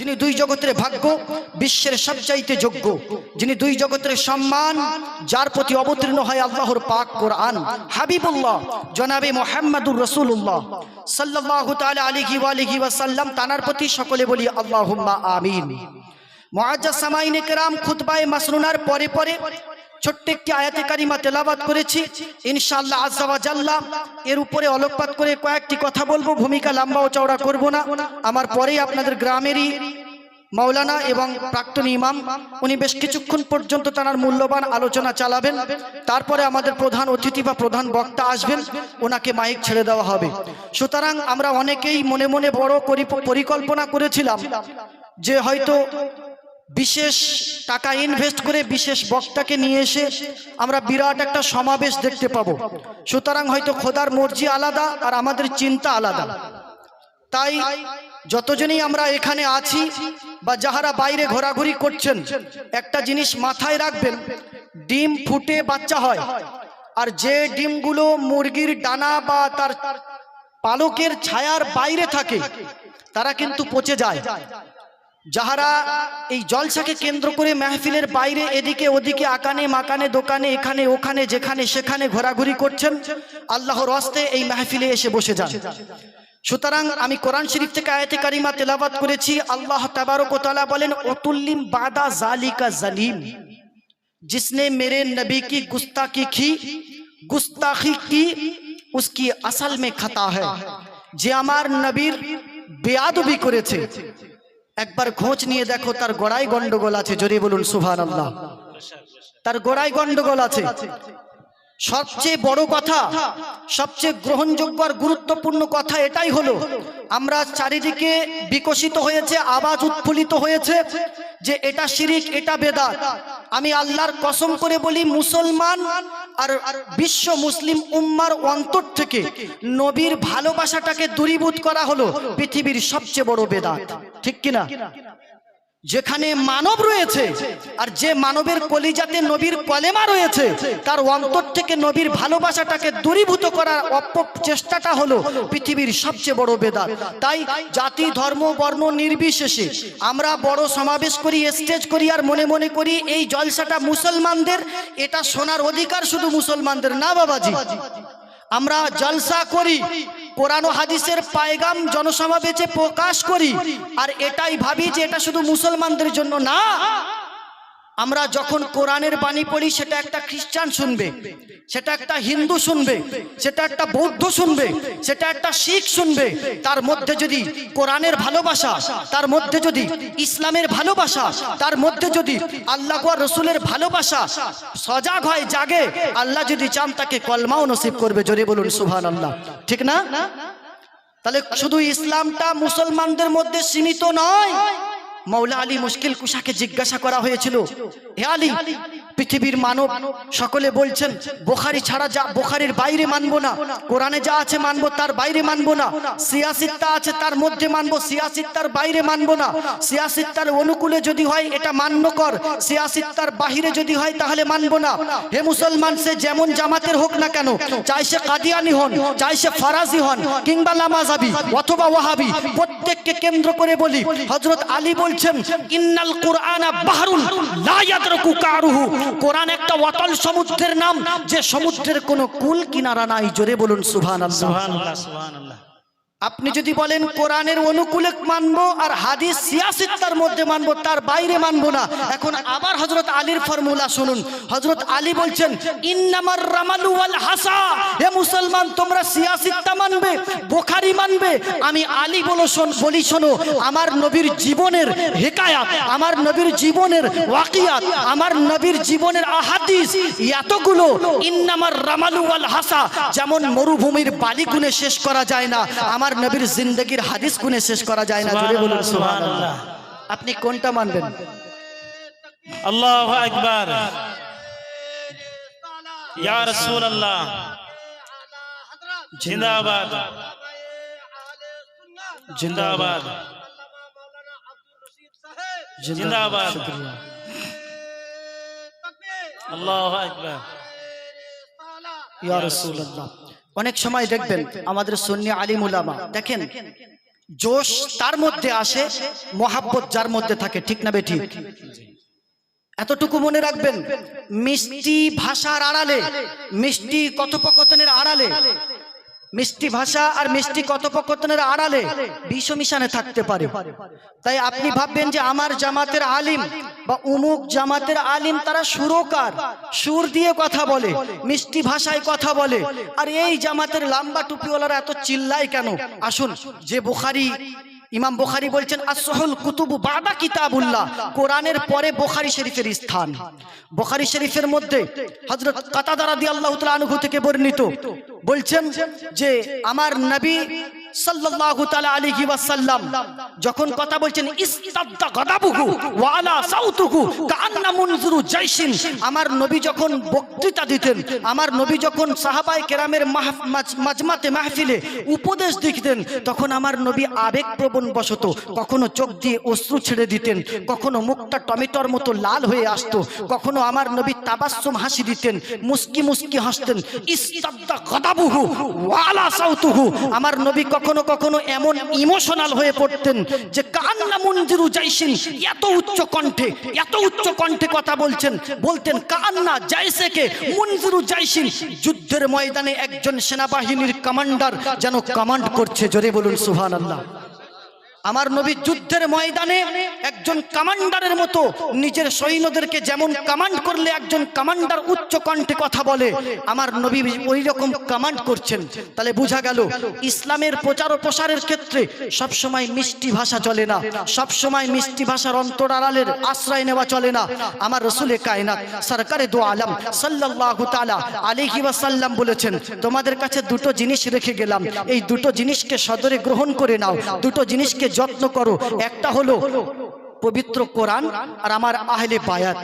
যিনি দুই জগতের ভাগ্য, বিশ্বের সবচাইতে যোগ্য, যিনি দুই জগতের সম্মান, যার প্রতি অবতীর্ণ হয় আল্লাহর পাক কোরআন। হাবিবুল্লাহ, জনাবে মোহাম্মদুর রসুল্লাহ সাল্লাহ তালা আলিহি আলিহি ওয়াসাল্লাম তানার প্রতি সকলে বলি আল্লাহ আমিন। মহাজা সামাইনে কেরাম খুতবায় মাসরুনার পরে পরে ছোট্ট একটি আয়াতে কারিমা তেলাবাদ করেছি। ইনশাআল্লাহ আজ্জা ওয়া জাল্লা এর উপরে আলোকপাত করে কয়েকটি কথা বলব। ভূমিকা লম্বা ও চওড়া করব না। আমার পরেই আপনাদের গ্রামেরই মাওলানা এবং প্রাক্তন ইমাম, উনি বেশ কিছুক্ষণ পর্যন্ত তার মূল্যবান আলোচনা চালাবেন। তারপরে আমাদের প্রধান অতিথি বা প্রধান বক্তা আসবেন। ওনাকে মাইক ছেড়ে দেওয়া হবে। সুতরাং আমরা অনেকেই মনে মনে বড় পরি- পরিকল্পনা করেছিলাম যে হয়তো বিশেষ টাকা ইনভেস্ট করে বিশেষ বক্তাকে নিয়ে এসে আমরা বিরাট একটা সমাবেশ দেখতে পাবো। সুতরাং হয়তো খোদার মর্জি আলাদা আর আমাদের চিন্তা আলাদা। তাই যতজনই আমরা এখানে আছি বা যাহারা বাইরে ঘোরাঘুরি করছেন, একটা জিনিস মাথায় রাখবেন, ডিম ফুটে বাচ্চা হয়। আর যে ডিমগুলো মুরগির ডানা বা তার পালকের ছায়ার বাইরে থাকে, তারা কিন্তু পচে যায়। যাহারা এই জলসাকে কেন্দ্র করে মেহফিলের বাইরে এদিকে ওদিকে আকানে মাকানে দোকানে এখানে ওখানে যেখানে সেখানে ঘোরাঘুরি করছেন আল্লাহর হস্তে এই মেহফিলে এসে বসে যান সুতরাং আমি কোরআন শরীফ থেকে আয়াতে কারিমা তেলাবাত করেছি আল্লাহ তাবারক ও তাআলা বলেন ওতুল্লিম বাদা জালিকা জালিম जिसने मेरे नबी की गुस्ताखी की गुस्ताखी की उसकी असल में खता है যে আমার নবীর বেয়াদবি করেছে একবার খোঁজ নিয়ে দেখো, তার গোড়ায় গন্ডগোল আছে যদি বলুন সুভান আল্লাহ তার গোড়ায় গন্ডগোল আছে। সবচেয়ে বড় কথা, সবচেয়ে গ্রহণযোগ্য আর গুরুত্বপূর্ণ কথা এটাই হলো, আমরা চারিদিকে বিকশিত হয়েছে, আওয়াজ উৎফুল্লিত হয়েছে যে এটা শিরিক, এটা বেদাত। আমি আল্লাহর কসম করে বলি, মুসলমান আর বিশ্ব মুসলিম উম্মার অন্তর থেকে নবীর ভালোবাসাটাকে দূরীভূত করা হলো পৃথিবীর সবচেয়ে বড় বেদাত। ঠিক কিনা? যেখানে মানব রয়েছে আর যে মানবের কলিজাতে নবীর কলেমা রয়েছে, তার অন্তর থেকে নবীর ভালোবাসাটাকে দূরীভূত করার চেষ্টাটা হলো পৃথিবীর সবচেয়ে বড় বেদাত। তাই জাতি, ধর্ম, বর্ণ নির্বিশেষে আমরা বড় সমাবেশ করি স্টেজ করি আর মনে মনে করি এই জলসাটা মুসলমানদের, এটা শোনার অধিকার শুধু মুসলমানদের না বাবাজি। আমরা জলসা করি কোরআন হাদিসের পায়গাম জনসমাবেশে প্রকাশ করি। আর এটাই ভাবি যে এটা শুধু মুসলমানদের জন্য না আমরা যখন কোরআনের বাণী পড়ি, সেটা একটা খ্রিস্টান শুনবে, সেটা একটা হিন্দু শুনবে, সেটা একটা বৌদ্ধ শুনবে, সেটা একটা শিখ শুনবে। তার মধ্যে যদি কোরআনের ভালোবাসা, তার মধ্যে যদি ইসলামের ভালোবাসা, তার মধ্যে যদি আল্লাহ রসুলের ভালোবাসা সজাগ হয়, জাগে, আল্লাহ যদি চান তাকে কলমাও নসিব করবে। জোরে বলুন সুভান আল্লাহ ঠিক না? তাহলে শুধু ইসলামটা মুসলমানদের মধ্যে সীমিত নয় মৌলা আলী মুশকিল কুশাকে জিজ্ঞাসা করা হয়েছিল হে আলী পৃথিবীর মানব সকলে বলছেন, বোখারি ছাড়া যা, বোখারির বাইরে মানবো না। কোরআনে যা আছে মানবো, তার বাইরে মানবো না। সিয়াসিত্তা আছে, তার মধ্যে মানবো। সিয়াসিত্তার বাইরে মানবো না। সিয়াসিত্তার অনুকূলে যদি হয়, এটা মান্য কর। সিয়াসিত্তার বাহিরে যদি হয়, তাহলে মানবো না। হে মুসলমান, সে যেমন জামাতের হোক না কেন, চাই সে কাদিয়ানি হন, চাই সে ফারাজি হন, কিংবা লামাজাবি অথবা ওয়াহাবি, প্রত্যেককে কেন্দ্র করে বলি হজরত আলী বলছেন, ইন্নাল কোরআনা বাহরুন লা ইয়াদরকু কারুহু কোরআন একটা অতল সমুদ্রের নাম, যে সমুদ্রের কোন কুল কিনারা নাই। জোরে বলুন সুহান আল্লাহ আপনি যদি বলেন কোরআনের অনুকূলে মানবো আর হাদিস সিয়াসিত্তার মধ্যে মানবো, তার বাইরে মানবো না। এখন আবার হজরত আলীর ফর্মুলা শুনুন। হজরত আলী বলছেন, ইন্নামার রামালু ওয়াল হাসা। হে মুসলমান, তোমরা সিয়াসিত্তা মানবে, বোখারি মানবে। আমি আলী বলো শোন, বলি শোনো, আমার নবীর জীবনের হেকায়াত, আমার নবীর জীবনের ওয়াকিয়াত, আমার নবীর জীবনের আহাদিস এতগুলো ইন্নামার রামালু ওয়াল হাসা। যেমন মরুভূমির বালি গুনে শেষ করা যায় না, আমার নবীর জিন্দগির হাদিস গুনে শেষ করা যায় না জোরে বলুন সুবহানাল্লাহ। আপনি কোনটা মানবেন? আল্লাহু আকবার। ইয়া রাসূলুল্লাহ। জিন্দাবাদ। জিন্দাবাদ। জিন্দাবাদ। শুকরিয়া আল্লাহু আকবার। ইয়া রাসূলুল্লাহ। অনেক সময় দেখবেন আমাদের সন্নি আলিম উলামা, দেখেন, জোশ তার মধ্যে আসে, মহাব্বত যার মধ্যে থাকে, ঠিক না বেঠি এতটুকু মনে রাখবেন, মিষ্টি ভাষার আড়ালে, মিষ্টি কথোপকথনের আড়ালে মিষ্টি ভাষা আর মিষ্টি কথোপকথনের আড়ালে বিষ মিশানে থাকতে পারে। তাই আপনি ভাববেন যে আমার জামাতের আলিম বা উমুক জামাতের আলিম তারা সুরকার, সুর দিয়ে কথা বলে, মিষ্টি ভাষায় কথা বলে। আর এই জামাতের লাম্বা টুপিওয়ালারা এত চিল্লায় কেন? আসুন, যে বুখারি, ইমাম বুখারি বলছেন আসহুল কুতুবু বাদা কিতাবুল্লাহ। কোরআনের পরে বুখারি শরীফের স্থান। বুখারি শরীফের মধ্যে হযরত কাতাদা রাদিয়াল্লাহু তাআলা আনহু থেকে বর্ণিত বলছেন যে আমার নবী সাল্লাল্লাহু তাআলা আলাইহি ওয়াসাল্লাম যখন কথা বলছেন গাদাবুহু ওয়া আলা সাউতুহু মুনজিরু জাইশিন, আমার নবী যখন বক্তৃতা দিতেন, আমার নবী যখন সাহাবায়ে কেরামের মাজমাতে মাহফিলে উপদেশ দিতেন তখন আমার নবী আবেগপ্রবণ বশত কখনো চোখ দিয়ে অশ্রু ছেড়ে দিতেন, কখনো মুখটা টমেটোর মতো লাল হয়ে আসতো, কখনো আমার নবী তাবাসসুম হাসি দিতেন, মুস্কি মুস্কি হাসতেন, ইস্তাদ্দা গাদাবুহু ওয়ালা সাউতুহু। আমার নবী কখনো কখনো এমন ইমোশনাল হয়ে পড়তেন যে কান্না মঞ্জিরু জাইসিন এত উচ্চ কণ্ঠে, এত উচ্চ কণ্ঠে কথা বলছেন। বলতেন, কান্না জাইসেকে মঞ্জিরু জাইসিন যুদ্ধের ময়দানে একজন সেনাবাহিনীর কমান্ডার যেন কমান্ড করছে। জোরে বলুন, সুবহানাল্লাহ। আমার নবী যুদ্ধের ময়দানে একজন কমান্ডারের মতো নিজের সৈন্যদেরকে যেমন কমান্ড করলে একজন কমান্ডার উচ্চ কণ্ঠে কথা বলে, আমার নবী ওই রকম কমান্ড করছেন। তাহলে বোঝা গেল, ইসলামের প্রচার ও প্রসারের ক্ষেত্রে সব সময় মিষ্টি ভাষা চলে না সব সময় মিষ্টি ভাষার অন্তরালের আশ্রয় নেওয়া চলে না। আমার রসুলে কায়নাত, সরকারে দো আলম তাআলা আলাইহি ওয়াসাল্লাম বলেছেন, তোমাদের কাছে দুটো জিনিস রেখে গেলাম, এই দুটো জিনিসকে সদরে গ্রহণ করে নাও, দুটো জিনিসকে যত্ন করো। একটা হলো পবিত্র কোরআন আর আমার আহলে বায়াত।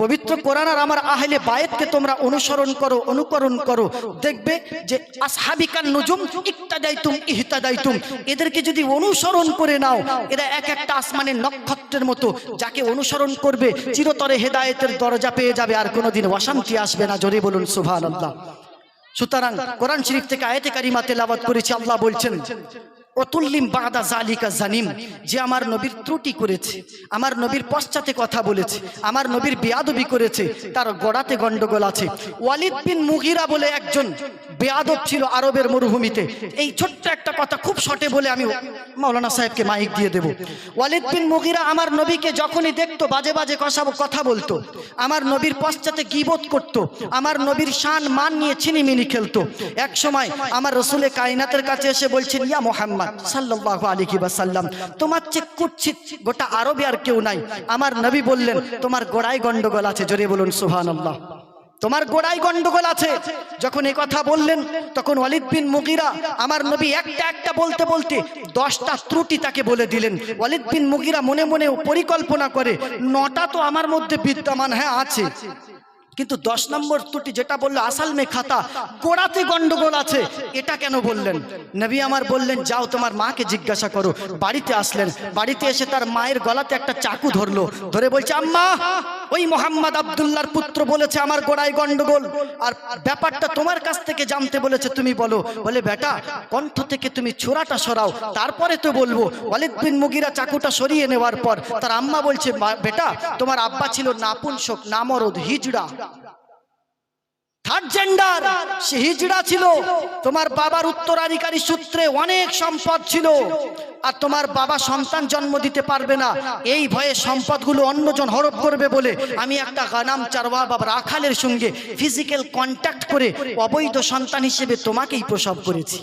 পবিত্র কোরআন আর আমার আহলে বায়াতকে তোমরা অনুসরণ করো, অনুকরণ করো। দেখবে যে আসহাবিকান নুজুম ইক্তাদাইতুম ইহতাদাইতুম। এদেরকে যদি অনুসরণ করে নাও, এরা এক একটা আসমানের নক্ষত্রের মতো যাকে অনুসরণ করবে, চিরতরে হেদায়েতের দরজা পেয়ে যাবে আর কোনোদিন অশান্তি আসবে না। জোরে বলুন, সুবহানাল্লাহ। সুতরাং কোরআন শরীফ থেকে আয়াতে কারিমা তেলাওয়াত করেছি, আল্লাহ বলছেন অতুল্লিম বাদা জালিকা জানিম, যে আমার নবীর ত্রুটি করেছে, আমার নবীর পশ্চাতে কথা বলেছে, আমার নবীর বেয়াদবি করেছে, তার গড়াতে গন্ডগোল আছে। ওয়ালিদ বিন মুগিরা বলে একজন বেয়াদব ছিল আরবের মরুভূমিতে। এই ছোট্ট একটা কথা খুব শটে বলে আমি মৌলানা সাহেবকে মাইক দিয়ে দেব। ওয়ালিদ বিন মুগিরা আমার নবীকে যখনই দেখতো, বাজে বাজে কথা কথা বলতো, আমার নবীর পশ্চাতে গিবোধ করত, আমার নবীর শান মান নিয়ে ছিনিমিনি খেলতো। এক সময় আমার রসুলে কায়নাতের কাছে এসে বলছেন, ইয়া মোহাম্মদ সাল্লাল্লাহু আলাইহি ওয়াসাল্লাম। তোমার চেয়ে কুৎসিত গোটা আরবে আর কেউ নাই। আমার নবী বললেন, তোমার গোড়ায় গন্ডগোল আছে। জোরে বলুন, সুবহানাল্লাহ। তোমার গোড়ায় গন্ডগোল আছে। যখন এই কথা বললেন, তখন ওয়ালিদ বিন মুগিরা আমার নবী একটা একটা বলতে বলতে দশটা ত্রুটি তাকে বলে দিলেন। ওয়ালিদ বিন মুগিরা মনে মনে পরিকল্পনা করে, নটা তো আমার মধ্যে বিদ্যমান হ্যাঁ আছে। কিন্তু দশ নম্বর ত্রুটি যেটা বলল, আসাল মে খাতা গোড়াতে গন্ডগোল আছে। এটা কেন বললেন? নবী আমার বললেন, যাও তোমার মাকে জিজ্ঞাসা করো। বাড়িতে আসলেন। বাড়িতে এসে তার মায়ের গলাতে একটা চাকু ধরলো। ধরে বলছে, আম্মা ওই মোহাম্মদ আবদুল্লার পুত্র বলেছে, আমার গোড়ায় গন্ডগোল। আর ব্যাপারটা তোমার কাছ থেকে জানতে বলেছে, তুমি বলো। বলে, বেটা, কণ্ঠ থেকে তুমি ছোড়াটা সরাও। তারপরে তো বলব। ওয়ালিদ বিন মুগিরা চাকুটা সরিয়ে নেওয়ার পর তার আম্মা বলছে বেটা, তোমার আব্বা ছিল নাপুংসক নামরদ, হিজড়া। থার্ড জেন্ডার সে হিজড়া ছিল। তোমার বাবার উত্তরাধিকারী সূত্রে অনেক সম্পদ ছিল। আর তোমার বাবা সন্তান জন্ম দিতে পারবে না। এই ভয়ে সম্পদগুলো অন্যজন হরপ করবে বলে আমি একটা গানাম চারওয়া বা রাখালের সঙ্গে ফিজিক্যাল কন্ট্যাক্ট করে অবৈধ সন্তান হিসেবে তোমাকেই প্রসব করেছি।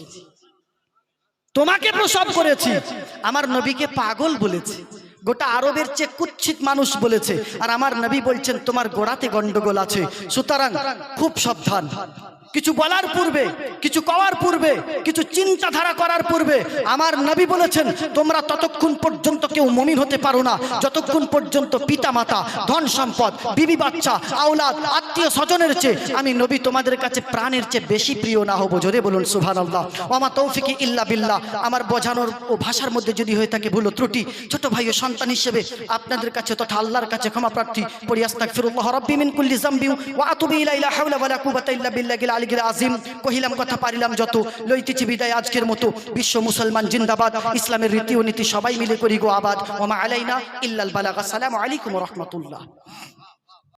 তোমাকে প্রসব করেছি। আমার নবীকে পাগল বলেছে। গোটা আরবের চেয়ে কুচ্ছিত মানুষ বলেছে। আর আমার নবী বলছেন, তোমার গোড়াতে গন্ডগোল আছে। সুতরাং খুব সাবধান। কিছু বলার পূর্বে, কিছু কওয়ার পূর্বে, কিছু চিন্তাধারা করার পূর্বে, আমার নবী বলেছেন, তোমরা ততক্ষণ পর্যন্ত কেউ মমিন হতে পারো না। যতক্ষণ পর্যন্ত পিতা মাতা ধন সম্পদ, বিবি বাচ্চা, আওলাদ, আত্মীয় স্বজনের চেয়ে আমি নবী তোমাদের কাছে প্রাণের চেয়ে বেশি প্রিয় না হব। জোরে বলুন সুভান আল্লাহ আমার তৌফিকি ইল্লা বিল্লাহ। আমার বোঝানোর ও ভাষার মধ্যে যদি হয়ে থাকে ভুলো ত্রুটি, ছোট ভাই ও সন্তান হিসেবে আপনাদের কাছে তথা আল্লাহর কাছে ক্ষমা প্রার্থী পড়ি আস্তাগফিরুল্লাহ রাব্বি মিন কুল্লি যামবি ওয়া আতুবু ইলাইহি, লা হাওলা ওয়ালা কুওয়াতা ইল্লা বিল্লাহিল আলী বালিগির আজিম কহিলাম, কথা পারিলাম যত। লইতেছি বিদায় আজকের মতো। বিশ্ব মুসলমান, জিন্দাবাদ। ইসলামের রীতি ও নীতি সবাই মিলে করি গো আবাদ ওমা আলাইনা ইল্লাল বালাগ। আসসালামু আলাইকুম রহমতুল্লাহ।